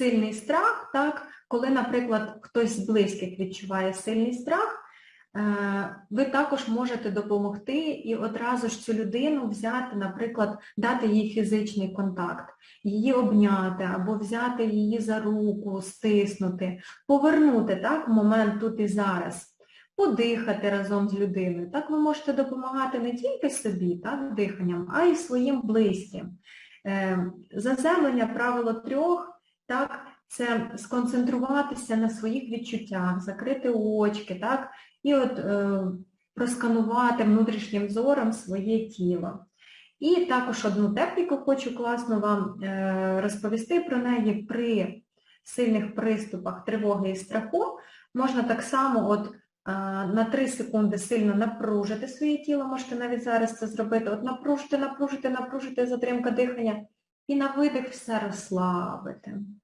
сильний страх, так, коли, наприклад, хтось з близьких відчуває сильний страх, е, ви також можете допомогти і одразу ж цю людину взяти, наприклад, дати їй фізичний контакт, її обняти або взяти її за руку, стиснути, повернути так, момент тут і зараз, подихати разом з людиною. Так ви можете допомагати не тільки собі, так, диханням, а й своїм близьким. Е, Заземлення правило трьох, так, це сконцентруватися на своїх відчуттях, закрити очки, так, і от е, просканувати внутрішнім зором своє тіло. І також одну техніку хочу класно вам е, розповісти про неї при сильних приступах тривоги і страху. Можна так само от е, на 3 секунди сильно напружити своє тіло, можете навіть зараз це зробити. От напружити, напружити, напружити, затримка дихання, і на видих все розслабити.